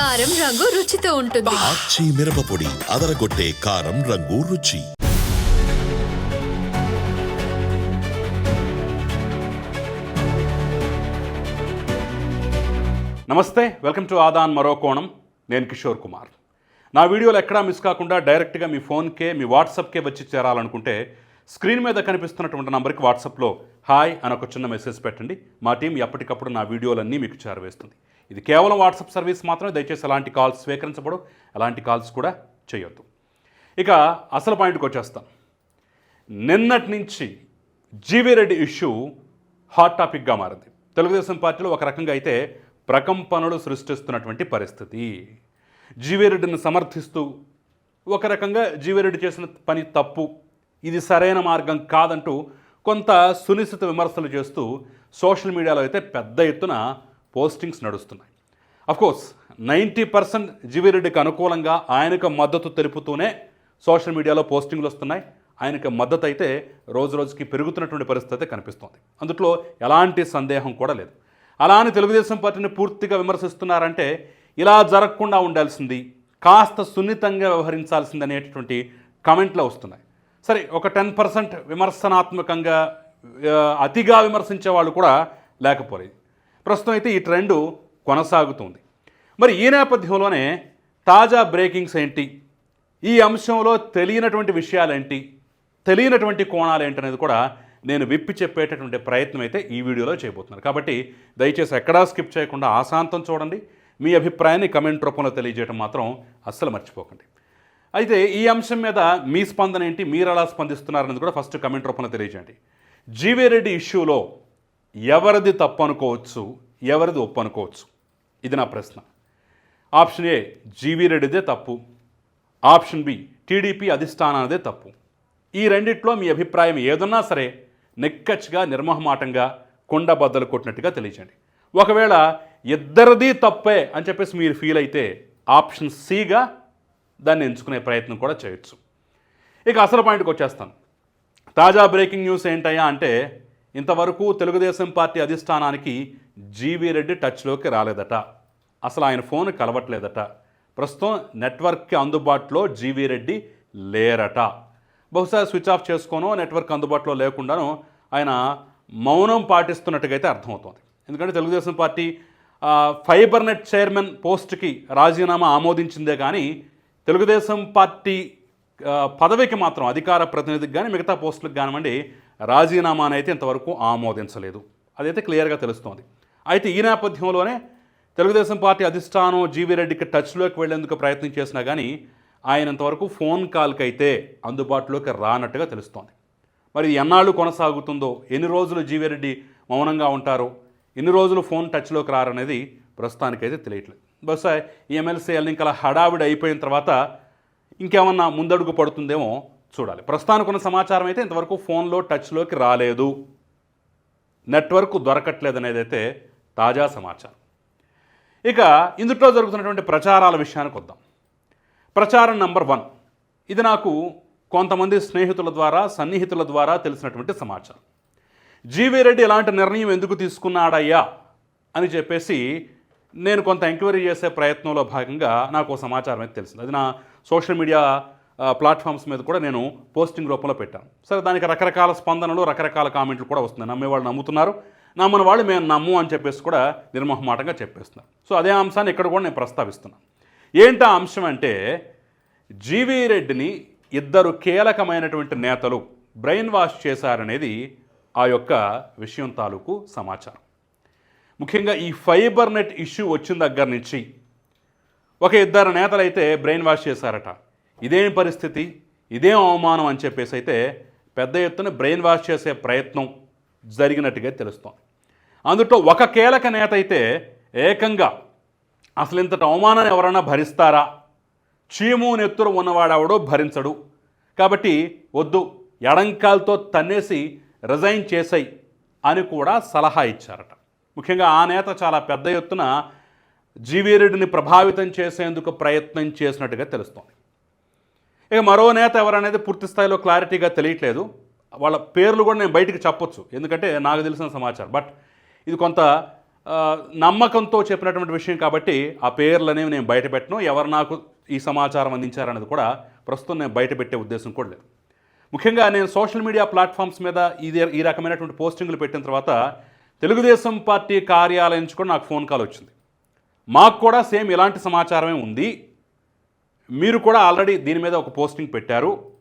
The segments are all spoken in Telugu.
కారం రంగు రుచితో ఉంటుంది. ఆచి మిరపపొడి అదరగొట్టే కారం రంగు రుచి. నమస్తే వెల్కమ్ టు ఆదాన్ మరో కోణం. నేను కిషోర్ కుమార్. నా వీడియోలు ఎక్కడా మిస్ కాకుండా డైరెక్ట్గా మీ ఫోన్కే మీ వాట్సాప్కే వచ్చి చేరాలనుకుంటే స్క్రీన్ మీద కనిపిస్తున్నటువంటి నంబర్కి వాట్సాప్లో హాయ్ అని ఒక చిన్న మెసేజ్ పెట్టండి. మా టీం ఎప్పటికప్పుడు నా వీడియోలన్నీ మీకు చేరవేస్తుంది. ఇది కేవలం వాట్సాప్ సర్వీస్ మాత్రమే దయచేసి ఎలాంటి కాల్స్ స్వీకరించబడు ఎలాంటి కాల్స్ కూడా చేయొద్దు. ఇక అసలు పాయింట్కి వచ్చేస్తాం. నిన్నటి నుంచి జీవీ రెడ్డి ఇష్యూ హాట్ టాపిక్గా మారింది. తెలుగుదేశం పార్టీలో ఒక రకంగా అయితే ప్రకంపనలు సృష్టిస్తున్నటువంటి పరిస్థితి. జీవీ రెడ్డిని సమర్థిస్తూ ఒక రకంగా జీవీ రెడ్డి చేసిన పని తప్పు ఇది సరైన మార్గం కాదంటూ కొంత సునిశ్చిత విమర్శలు చేస్తూ సోషల్ మీడియాలో అయితే పెద్ద ఎత్తున పోస్టింగ్స్ నడుస్తున్నాయి. అఫ్కోర్స్ నైంటీ పర్సెంట్ జీవీ రెడ్డికి అనుకూలంగా ఆయనకు మద్దతు తెలుపుతూనే సోషల్ మీడియాలో పోస్టింగ్లు వస్తున్నాయి. ఆయనకు మద్దతు అయితే రోజు రోజుకి పెరుగుతున్నటువంటి పరిస్థితి అయితే కనిపిస్తోంది. అందులో ఎలాంటి సందేహం కూడా లేదు. అలా అని తెలుగుదేశం పార్టీని పూర్తిగా విమర్శిస్తున్నారంటే ఇలా జరగకుండా ఉండాల్సింది కాస్త సున్నితంగా వ్యవహరించాల్సింది అనేటటువంటి కమెంట్లు వస్తున్నాయి. సరే ఒక టెన్ పర్సెంట్ విమర్శనాత్మకంగా అతిగా విమర్శించే వాళ్ళు కూడా లేకపోలేదు. ప్రస్తుతం అయితే ఈ ట్రెండు కొనసాగుతుంది. మరి ఈ నేపథ్యంలోనే తాజా బ్రేకింగ్స్ ఏంటి? ఈ అంశంలో తెలియనటువంటి విషయాలేంటి? తెలియనటువంటి కోణాలు ఏంటి అనేది కూడా నేను విప్పి చెప్పేటటువంటి ప్రయత్నం అయితే ఈ వీడియోలో చేయబోతున్నాను కాబట్టి దయచేసి ఎక్కడా స్కిప్ చేయకుండా ఆశాంతం చూడండి. మీ అభిప్రాయాన్ని కమెంట్ రూపంలో తెలియజేయడం మాత్రం అస్సలు మర్చిపోకండి. అయితే ఈ అంశం మీద మీ స్పందన ఏంటి? మీరు ఎలా స్పందిస్తున్నారనేది కూడా ఫస్ట్ కమెంట్ రూపంలో తెలియజేయండి. జీవీరెడ్డి ఇష్యూలో ఎవరిది తప్పు అనుకోవచ్చు? ఎవరిది ఒప్పు అనుకోవచ్చు? ఇది నా ప్రశ్న. ఆప్షన్ ఏ జీవీ రెడ్డిదే తప్పు. ఆప్షన్ బి టీడీపీ అధిష్టానానిదే తప్పు. ఈ రెండిట్లో మీ అభిప్రాయం ఏదన్నా సరే నిక్కచ్చిగా నిర్మహమాటంగా కొండ బద్దలు కొట్టినట్టుగా తెలియజేయండి. ఒకవేళ ఇద్దరిది తప్పే అని చెప్పేసి మీరు ఫీల్ అయితే ఆప్షన్ సిగా దాన్ని ఎంచుకునే ప్రయత్నం కూడా చేయొచ్చు. ఇక అసలు పాయింట్కి వచ్చేస్తాను. తాజా బ్రేకింగ్ న్యూస్ ఏంటయ్యా అంటే ఇంతవరకు తెలుగుదేశం పార్టీ అధిష్టానానికి జీవీ రెడ్డి టచ్లోకి రాలేదట. అసలు ఆయన ఫోన్ కలవట్లేదట. ప్రస్తుతం నెట్వర్క్కి అందుబాటులో జీవీ రెడ్డి లేరట. బహుశా స్విచ్ ఆఫ్ చేసుకోనో నెట్వర్క్ అందుబాటులో లేకుండానో ఆయన మౌనం పాటిస్తున్నట్టుగా అయితే అర్థమవుతోంది. ఎందుకంటే Telugu Desam party fibernet fibre net chairman పోస్ట్కి రాజీనామా ఆమోదించిందే కానీ తెలుగుదేశం పార్టీ పదవికి మాత్రం అధికార ప్రతినిధికి కానీ మిగతా పోస్టులకు కానివ్వండి రాజీనామాను అయితే ఇంతవరకు ఆమోదించలేదు. అదైతే క్లియర్గా తెలుస్తోంది. అయితే ఈ నేపథ్యంలోనే తెలుగుదేశం పార్టీ అధిష్టానం జీవీ రెడ్డికి టచ్లోకి వెళ్ళేందుకు ప్రయత్నం చేసినా కానీ ఆయనంతవరకు ఫోన్ కాల్కి అయితే అందుబాటులోకి రానట్టుగా తెలుస్తోంది. మరి ఎన్నాళ్ళు కొనసాగుతుందో ఎన్ని రోజులు జీవీ రెడ్డి మౌనంగా ఉంటారో ఎన్ని రోజులు ఫోన్ టచ్లోకి రారనేది ప్రస్తుతానికైతే తెలియట్లేదు. బహుశా ఈ ఎమ్మెల్సీ ఎన్నికల హడావిడి అయిపోయిన తర్వాత ఇంకేమన్నా ముందడుగు పడుతుందేమో చూడాలి. ప్రస్తుతానికి ఉన్న సమాచారం అయితే ఇంతవరకు ఫోన్లో టచ్లోకి రాలేదు. నెట్వర్క్ దొరకట్లేదు అనేది అయితే తాజా సమాచారం. ఇక ఇందులో జరుగుతున్నటువంటి ప్రచారాల విషయానికి వద్దాం. ప్రచారం నంబర్ వన్. ఇది నాకు కొంతమంది స్నేహితుల ద్వారా సన్నిహితుల ద్వారా తెలిసినటువంటి సమాచారం. జీవీ రెడ్డి ఇలాంటి నిర్ణయం ఎందుకు తీసుకున్నాడయ్యా అని చెప్పేసి నేను కొంత ఎంక్వైరీ చేసే ప్రయత్నంలో భాగంగా నాకు ఓ సమాచారం అయితే తెలిసింది. అది నా సోషల్ మీడియా ప్లాట్ఫామ్స్ మీద కూడా నేను పోస్టింగ్ రూపంలో పెట్టాను. సరే దానికి రకరకాల స్పందనలు రకరకాల కామెంట్లు కూడా వస్తున్నాయి. నమ్మేవాళ్ళు నమ్ముతున్నారు. నమ్మని వాళ్ళు మేము నమ్ము అని చెప్పేసి కూడా నిర్మహమాటంగా చెప్పేస్తున్నారు. సో అదే అంశాన్ని ఇక్కడ కూడా నేను ప్రస్తావిస్తున్నాను. ఏంటి ఆ అంశం అంటే జీవీ రెడ్డిని ఇద్దరు కీలకమైనటువంటి నేతలు బ్రెయిన్ వాష్ చేశారనేది ఆ యొక్క విషయం తాలూకు సమాచారం. ముఖ్యంగా ఈ ఫైబర్ నెట్ ఇష్యూ వచ్చిన దగ్గర నుంచి ఒక ఇద్దరు నేతలైతే బ్రెయిన్ వాష్ చేశారట. ఇదేం పరిస్థితి? ఇదేం అవమానం అని చెప్పేసి అయితే పెద్ద ఎత్తున బ్రెయిన్ వాష్ చేసే ప్రయత్నం జరిగినట్టుగా తెలుస్తోంది. అందులో ఒక కీలక నేత అయితే ఏకంగా అసలు ఇంతటి అవమానాన్ని ఎవరైనా భరిస్తారా? చీము నెత్తురు ఉన్నవాడెవడో భరించడు. కాబట్టి వద్దు ఎడంకాలతో తన్నేసి రిజైన్ చేసాయి అని కూడా సలహా ఇచ్చారట. ముఖ్యంగా ఆ నేత చాలా పెద్ద ఎత్తున జీవీ రెడ్డిని ప్రభావితం చేసేందుకు ప్రయత్నం చేసినట్టుగా తెలుస్తోంది. ఇక మరో నేత ఎవరనేది పూర్తి స్థాయిలో క్లారిటీగా తెలియట్లేదు. వాళ్ళ పేర్లు కూడా నేను బయటికి చెప్పొచ్చు ఎందుకంటే నాకు తెలిసిన సమాచారం. బట్ ఇది కొంత నమ్మకంతో చెప్పినటువంటి విషయం కాబట్టి ఆ పేర్లు అనేవి నేను బయట పెట్టను. ఎవరు నాకు ఈ సమాచారం అందించారనేది కూడా ప్రస్తుతం నేను బయటపెట్టే ఉద్దేశం కూడా లేదు. ముఖ్యంగా నేను సోషల్ మీడియా ప్లాట్ఫామ్స్ మీద ఇది ఈ రకమైనటువంటి పోస్టింగ్లు పెట్టిన తర్వాత తెలుగుదేశం పార్టీ కార్యాలయం నుంచి కూడా నాకు ఫోన్ కాల్ వచ్చింది. మాకు కూడా సేమ్ ఇలాంటి సమాచారమే ఉంది. మీరు కూడా ఆల్రెడీ దీని మీద ఒక పోస్టింగ్ పెట్టారు.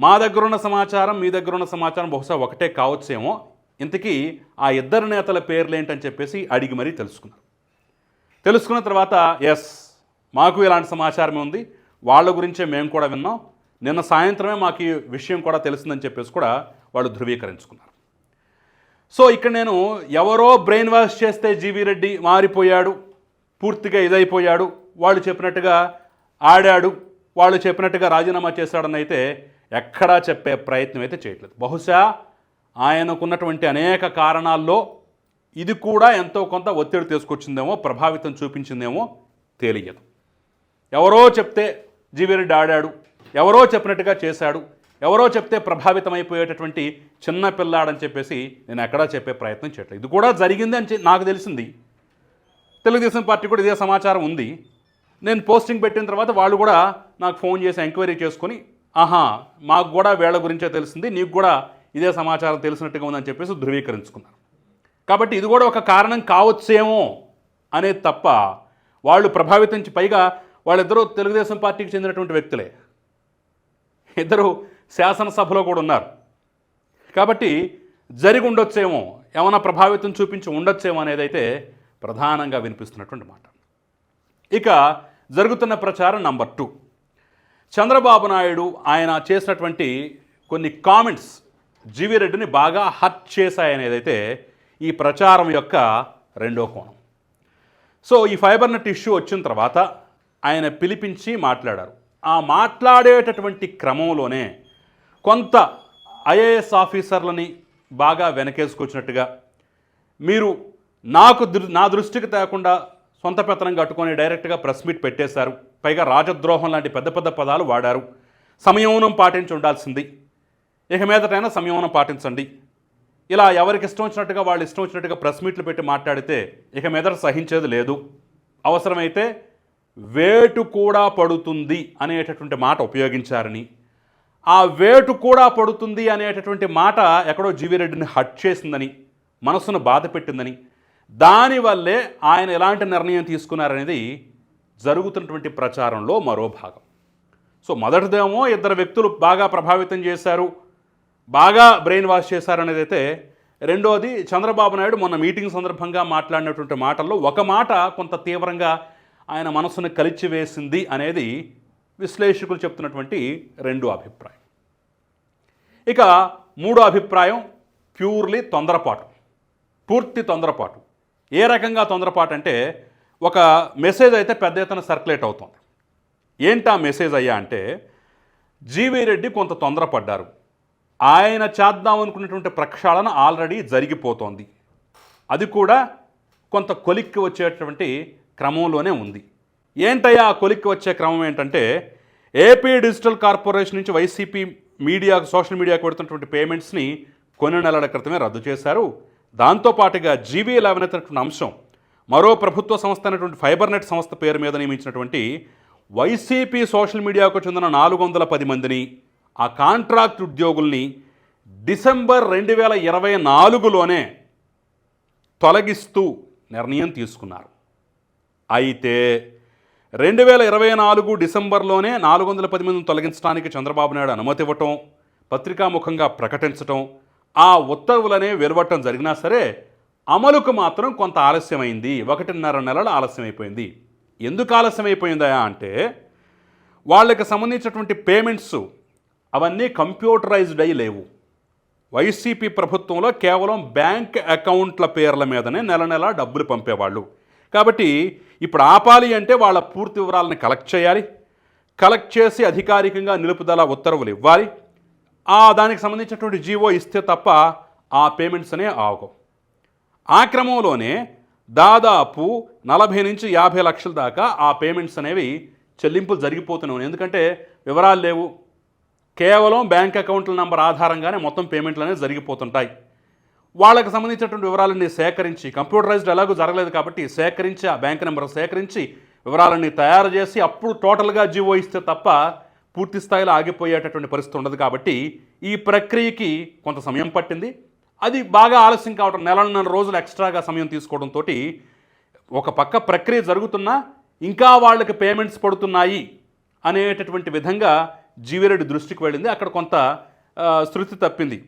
మా దగ్గర ఉన్న సమాచారం మీ దగ్గర ఉన్న సమాచారం బహుశా ఒకటే కావచ్చేమో. ఇంతకీ ఆ ఇద్దరు నేతల పేర్లు ఏంటని చెప్పేసి అడిగి మరీ తెలుసుకున్నారు తెలుసుకున్న తర్వాత ఎస్ మాకు ఇలాంటి సమాచారమే ఉంది. వాళ్ళ గురించే మేము కూడా విన్నాం. నిన్న సాయంత్రమే మాకు ఈ విషయం కూడా తెలిసిందని చెప్పేసి కూడా వాళ్ళు ధృవీకరించుకున్నారు. సో ఇక్కడ నేను ఎవరో బ్రెయిన్ వాష్ చేస్తే జీవీ రెడ్డి మారిపోయాడు. పూర్తిగా ఇదైపోయాడు. వాళ్ళు చెప్పినట్టుగా ఆడాడు. వాళ్ళు చెప్పినట్టుగా రాజీనామా చేశాడని అయితే ఎక్కడా చెప్పే ప్రయత్నం అయితే చేయట్లేదు. బహుశా ఆయనకున్నటువంటి అనేక కారణాల్లో ఇది కూడా ఎంతో కొంత ఒత్తిడి తీసుకొచ్చిందేమో ప్రభావితం చూపించిందేమో తెలియదు. ఎవరో చెప్తే జీవిరెడ్డి ఆడాడు. ఎవరో చెప్పినట్టుగా చేశాడు. ఎవరో చెప్తే ప్రభావితమైపోయేటటువంటి చిన్న పిల్లాడని చెప్పేసి నేను ఎక్కడా చెప్పే ప్రయత్నం చేయట్లేదు. ఇది కూడా జరిగింది అని నాకు తెలిసింది. తెలుగుదేశం పార్టీ కూడా ఇదే సమాచారం ఉంది. నేను పోస్టింగ్ పెట్టిన తర్వాత వాళ్ళు కూడా నాకు ఫోన్ చేసి ఎంక్వైరీ చేసుకొని ఆహా మాకు కూడా వేళ గురించే తెలిసింది నీకు కూడా ఇదే సమాచారం తెలిసినట్టుగా ఉందని చెప్పేసి ధృవీకరించుకున్నారు. కాబట్టి ఇది కూడా ఒక కారణం కావచ్చేమో అనేది తప్ప వాళ్ళు ప్రభావితం పైగా వాళ్ళిద్దరూ తెలుగుదేశం పార్టీకి చెందినటువంటి వ్యక్తులే. ఇద్దరు శాసనసభలో కూడా ఉన్నారు. కాబట్టి జరిగి ఉండొచ్చేమో ఏమైనా ప్రభావితం చూపించి ఉండొచ్చేమో అనేది అయితే ప్రధానంగా వినిపిస్తున్నటువంటి మాట. ఇక జరుగుతున్న ప్రచారం నంబర్ టూ. చంద్రబాబు నాయుడు ఆయన చేసినటువంటి కొన్ని కామెంట్స్ జీవీ రెడ్డిని బాగా హర్ట్ చేశాయనేదైతే ఈ ప్రచారం యొక్క రెండో కోణం. సో ఈ ఫైబర్ నెట్ ఇష్యూ వచ్చిన తర్వాత ఆయన పిలిపించి మాట్లాడారు. ఆ మాట్లాడేటటువంటి క్రమంలోనే కొంత ఐఏఎస్ ఆఫీసర్లని బాగా వెనకేసుకొచ్చినట్టుగా మీరు నాకు దృ నా దృష్టికి తేకుండా సొంత పెత్తనం కట్టుకొని డైరెక్ట్గా ప్రెస్ మీట్ పెట్టేశారు. పైగా రాజద్రోహం లాంటి పెద్ద పెద్ద పదాలు వాడారు. సంయమనం పాటించి ఉండాల్సింది. ఇక మీదటైనా సంయమనం పాటించండి. ఇలా ఎవరికి ఇష్టం వచ్చినట్టుగా వాళ్ళు ఇష్టం వచ్చినట్టుగా ప్రెస్ మీట్లు పెట్టి మాట్లాడితే ఇక మీదట సహించేది లేదు. అవసరమైతే వేటు కూడా పడుతుంది అనేటటువంటి మాట ఉపయోగించారని. ఆ వేటు కూడా పడుతుంది అనేటటువంటి మాట ఎక్కడో జీవిరెడ్డిని హట్ చేసిందని మనసును బాధ పెట్టిందని దానివల్లే ఆయన ఎలాంటి నిర్ణయం తీసుకున్నారనేది జరుగుతున్నటువంటి ప్రచారంలో మరో భాగం. సో మొదటిదేమో ఇద్దరు వ్యక్తులు బాగా ప్రభావితం చేశారు బాగా బ్రెయిన్ వాష్ చేశారనేది అయితే రెండోది చంద్రబాబు నాయుడు మొన్న మీటింగ్ సందర్భంగా మాట్లాడినటువంటి మాటల్లో ఒక మాట కొంత తీవ్రంగా ఆయన మనసును కలిచివేసింది అనేది విశ్లేషకులు చెప్తున్నటువంటి రెండు అభిప్రాయం. ఇక మూడో అభిప్రాయం ప్యూర్లీ తొందరపాటు పూర్తి తొందరపాటు. ఏ రకంగా తొందరపాటు అంటే ఒక మెసేజ్ అయితే పెద్ద ఎత్తున సర్క్యులేట్ అవుతుంది. ఏంటా మెసేజ్ అయ్యా అంటే జీవీ రెడ్డి కొంత తొందరపడ్డారు. ఆయన చేద్దాం అనుకున్నటువంటి ప్రక్షాళన ఆల్రెడీ జరిగిపోతోంది. అది కూడా కొంత కొలిక్కి వచ్చేటువంటి క్రమంలోనే ఉంది. ఏంటయ్యా ఆ కొలిక్కి వచ్చే క్రమం ఏంటంటే ఏపీ డిజిటల్ కార్పొరేషన్ నుంచి వైసీపీ మీడియా సోషల్ మీడియాకు పెడుతున్నటువంటి పేమెంట్స్ని కొన్ని నెలల క్రితమే రద్దు చేశారు. దాంతోపాటుగా జీవీ లెవెన్ అనేటటువంటి అంశం మరో ప్రభుత్వ సంస్థ అయినటువంటి ఫైబర్ నెట్ సంస్థ పేరు మీద నియమించినటువంటి వైసీపీ సోషల్ మీడియాకు చెందిన నాలుగు వందల పది మందిని ఆ కాంట్రాక్ట్ ఉద్యోగుల్ని డిసెంబర్ రెండు వేల ఇరవై నాలుగులోనే తొలగిస్తూ నిర్ణయం తీసుకున్నారు. అయితే రెండు వేల ఇరవై నాలుగు డిసెంబర్లోనే నాలుగు వందల పది మందిని తొలగించడానికి చంద్రబాబు నాయుడు అనుమతి ఇవ్వటం పత్రికాముఖంగా ప్రకటించటం ఆ ఉత్తర్వులనే వెలువట్టం జరిగినా సరే అమలుకు మాత్రం కొంత ఆలస్యమైంది. ఒకటిన్నర నెలలు ఆలస్యమైపోయింది. ఎందుకు ఆలస్యమైపోయిందా అంటే వాళ్ళకి సంబంధించినటువంటి పేమెంట్స్ అవన్నీ కంప్యూటరైజ్డ్ అయి లేవు. వైసీపీ ప్రభుత్వంలో కేవలం బ్యాంక్ అకౌంట్ల పేర్ల మీదనే నెల నెల డబ్బులు పంపేవాళ్ళు. కాబట్టి ఇప్పుడు ఆపాలి అంటే వాళ్ళ పూర్తి వివరాలను కలెక్ట్ చేయాలి. కలెక్ట్ చేసి అధికారికంగా నిలుపుదల ఉత్తర్వులు ఇవ్వాలి. ఆ దానికి సంబంధించినటువంటి జీవో ఇస్తే తప్ప ఆ పేమెంట్స్ అనే ఆగవు. ఆ క్రమంలోనే దాదాపు నలభై నుంచి యాభై లక్షల దాకా ఆ పేమెంట్స్ అనేవి చెల్లింపులు జరిగిపోతున్నాయి. ఎందుకంటే వివరాలు లేవు. కేవలం బ్యాంక్ అకౌంట్ల నంబర్ ఆధారంగానే మొత్తం పేమెంట్లు అనేవి జరిగిపోతుంటాయి. వాళ్ళకి సంబంధించినటువంటి వివరాలన్నీ సేకరించి కంప్యూటరైజ్డ్ ఎలాగో జరగలేదు కాబట్టి సేకరించి ఆ బ్యాంక్ నెంబర్ సేకరించి వివరాలన్నీ తయారు చేసి అప్పుడు టోటల్గా జీవో ఇస్తే తప్ప పూర్తి స్థాయిలో ఆగిపోయేటటువంటి పరిస్థితి ఉండదు కాబట్టి ఈ ప్రక్రియకి కొంత సమయం పట్టింది. అది బాగా ఆలస్యం కావడం నెలన్నర రోజులు ఎక్స్ట్రాగా సమయం తీసుకోవడంతో ఒక పక్క ప్రక్రియ జరుగుతున్నా ఇంకా వాళ్ళకి పేమెంట్స్ పడుతున్నాయి అనేటటువంటి విధంగా జీవిరెడ్డి దృష్టికి వెళ్ళింది. అక్కడ కొంత శృతి తప్పింది.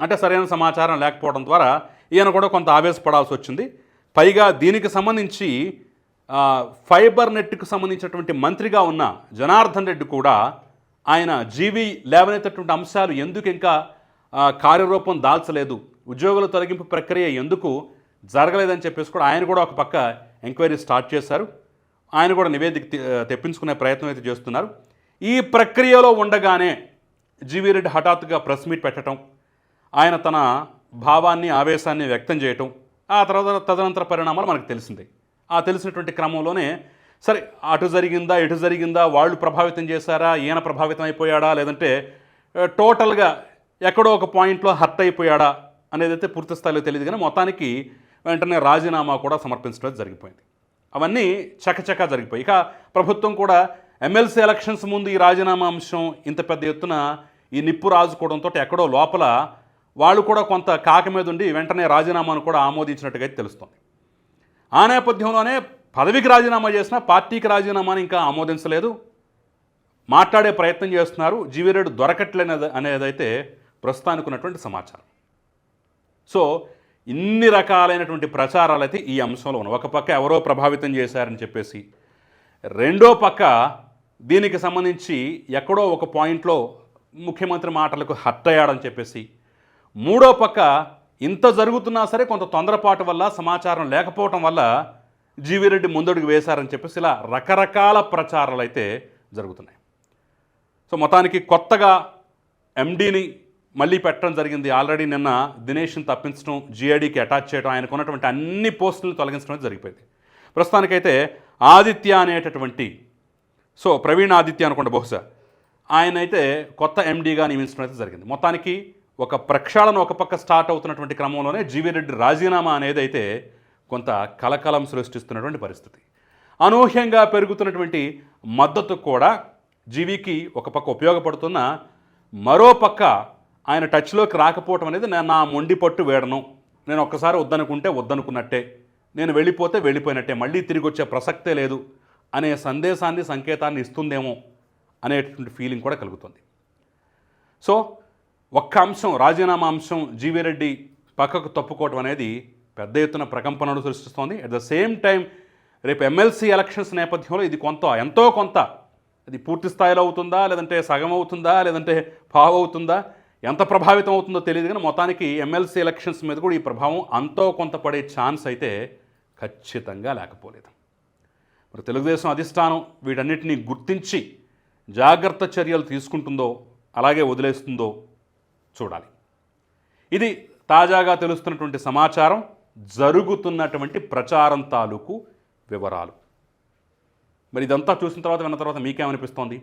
అంటే సరైన సమాచారం లేకపోవడం ద్వారా ఈయన కూడా కొంత ఆవేశపడాల్సి వచ్చింది. పైగా దీనికి సంబంధించి ఫైబర్ నెట్కు సంబంధించినటువంటి మంత్రిగా ఉన్న జనార్దన్ రెడ్డి కూడా ఆయన జీవీ లేవనెత్తటువంటి అంశాలు ఎందుకు ఇంకా కార్యరూపం దాల్చలేదు ఉద్యోగుల తొలగింపు ప్రక్రియ ఎందుకు జరగలేదని చెప్పేసి కూడా ఆయన కూడా ఒక పక్క ఎంక్వైరీ స్టార్ట్ చేశారు. ఆయన కూడా నివేదిక తెప్పించుకునే ప్రయత్నం అయితే చేస్తున్నారు. ఈ ప్రక్రియలో ఉండగానే జీవీ రెడ్డి హఠాత్తుగా ప్రెస్ మీట్ పెట్టడం ఆయన తన భావాన్ని ఆవేశాన్ని వ్యక్తం చేయటం ఆ తర్వాత తదనంతర పరిణామాలు మనకు తెలిసిందే. ఆ తెలిసినటువంటి క్రమంలోనే సరే అటు జరిగిందా ఇటు జరిగిందా వాళ్ళు ప్రభావితం చేశారా ఈయన ప్రభావితం అయిపోయాడా లేదంటే టోటల్గా ఎక్కడో ఒక పాయింట్లో హర్ట్ అయిపోయాడా అనేది అయితే పూర్తి స్థాయిలో తెలియదు. కానీ మొత్తానికి వెంటనే రాజీనామా కూడా సమర్పించడం జరిగిపోయింది. అవన్నీ చకచకా జరిగిపోయి. ఇక ప్రభుత్వం కూడా ఎమ్మెల్సీ ఎలక్షన్స్ ముందు ఈ రాజీనామా అంశం ఇంత పెద్ద ఎత్తున ఈ నిప్పు రాజుకోవడంతో ఎక్కడో లోపల వాళ్ళు కూడా కొంత కాక మీద ఉండి వెంటనే రాజీనామాను కూడా ఆమోదించినట్టుగా అయితే తెలుస్తుంది. ఆ నేపథ్యంలోనే పదవికి రాజీనామా చేసినా పార్టీకి రాజీనామాని ఇంకా ఆమోదించలేదు. మాట్లాడే ప్రయత్నం చేస్తున్నారు. జీవీరెడ్డి దొరకట్లేనది అనేదైతే ప్రస్తుతానికి ఉన్నటువంటి సమాచారం. సో ఇన్ని రకాలైనటువంటి ప్రచారాలు అయితే ఈ అంశంలో ఉన్నాయి. ఒక పక్క ఎవరో ప్రభావితం చేశారని చెప్పేసి రెండో పక్క దీనికి సంబంధించి ఎక్కడో ఒక పాయింట్లో ముఖ్యమంత్రి మాటలకు హర్ట్ అయ్యాడని చెప్పేసి మూడో పక్క ఇంత జరుగుతున్నా సరే కొంత తొందరపాటు వల్ల సమాచారం లేకపోవటం వల్ల జీవిరెడ్డి ముందడుగు వేశారని చెప్పేసి ఇలా రకరకాల ప్రచారాలు అయితే జరుగుతున్నాయి. సో మొత్తానికి కొత్తగా ఎండీని మళ్ళీ పెట్టడం జరిగింది. ఆల్రెడీ నిన్న దినేష్ని తప్పించడం జిఐడికి అటాచ్ చేయడం ఆయనకు ఉన్నటువంటి అన్ని పోస్టులను తొలగించడం జరిగిపోయింది. ప్రస్తుతానికైతే ఆదిత్య అనేటటువంటి సో ప్రవీణ్ ఆదిత్య అనుకుంటే బహుశా ఆయన అయితే కొత్త ఎండీగా నియమించడం అయితే జరిగింది. మొత్తానికి ఒక ప్రక్షాళన ఒక పక్క స్టార్ట్ అవుతున్నటువంటి క్రమంలోనే జీవీ రెడ్డి రాజీనామా అనేది అయితే కొంత కలకలం సృష్టిస్తున్నటువంటి పరిస్థితి. అనూహ్యంగా పెరుగుతున్నటువంటి మద్దతు కూడా జీవికి ఒక పక్క ఉపయోగపడుతున్న మరో పక్క ఆయన టచ్లోకి రాకపోవటం అనేది నేను నా మొండి పట్టు వేడను. నేను ఒక్కసారి వద్దనుకుంటే వద్దనుకున్నట్టే. నేను వెళ్ళిపోతే వెళ్ళిపోయినట్టే. మళ్ళీ తిరిగి వచ్చే ప్రసక్తే లేదు అనే సందేశాన్ని సంకేతాన్ని ఇస్తుందేమో అనేటువంటి ఫీలింగ్ కూడా కలుగుతుంది. సో ఒక్క అంశం రాజీనామా అంశం జీవీ రెడ్డి పక్కకు తప్పుకోవటం అనేది పెద్ద ఎత్తున ప్రకంపనలు సృష్టిస్తోంది. అట్ ద సేమ్ టైం రేపు ఎమ్మెల్సీ ఎలక్షన్స్ నేపథ్యంలో ఇది కొంత ఎంతో కొంత. అది పూర్తి స్థాయిలో అవుతుందా లేదంటే సగం అవుతుందా లేదంటే పావు అవుతుందా ఎంత ప్రభావితం అవుతుందో తెలియదు కానీ మొత్తానికి ఎమ్మెల్సీ ఎలక్షన్స్ మీద కూడా ఈ ప్రభావం అంతో కొంత పడే ఛాన్స్ అయితే ఖచ్చితంగా లేకపోలేదు. మరి తెలుగుదేశం అధిష్టానం వీటన్నిటిని గుర్తించి జాగ్రత్త చర్యలు తీసుకుంటుందో అలాగే వదిలేస్తుందో చూడాలి. ఇది తాజాగా తెలుస్తున్నటువంటి సమాచారం జరుగుతున్నటువంటి ప్రచారం తాలూకు వివరాలు. మరి ఇదంతా చూసిన తర్వాత విన్న తర్వాత మీకేమనిపిస్తోంది?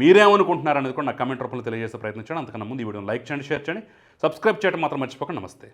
మీరేమనుకుంటున్నారు అనేది కూడా నా కమెంట్ రూపంలో తెలియజేసే ప్రయత్నించండి అంతకన్నా ముందు ఈ వీడియోని లైక్ చేయండి షేర్ చేయండి. సబ్స్క్రైబ్ చేయడం మాత్రం మర్చిపోకండి. నమస్తే.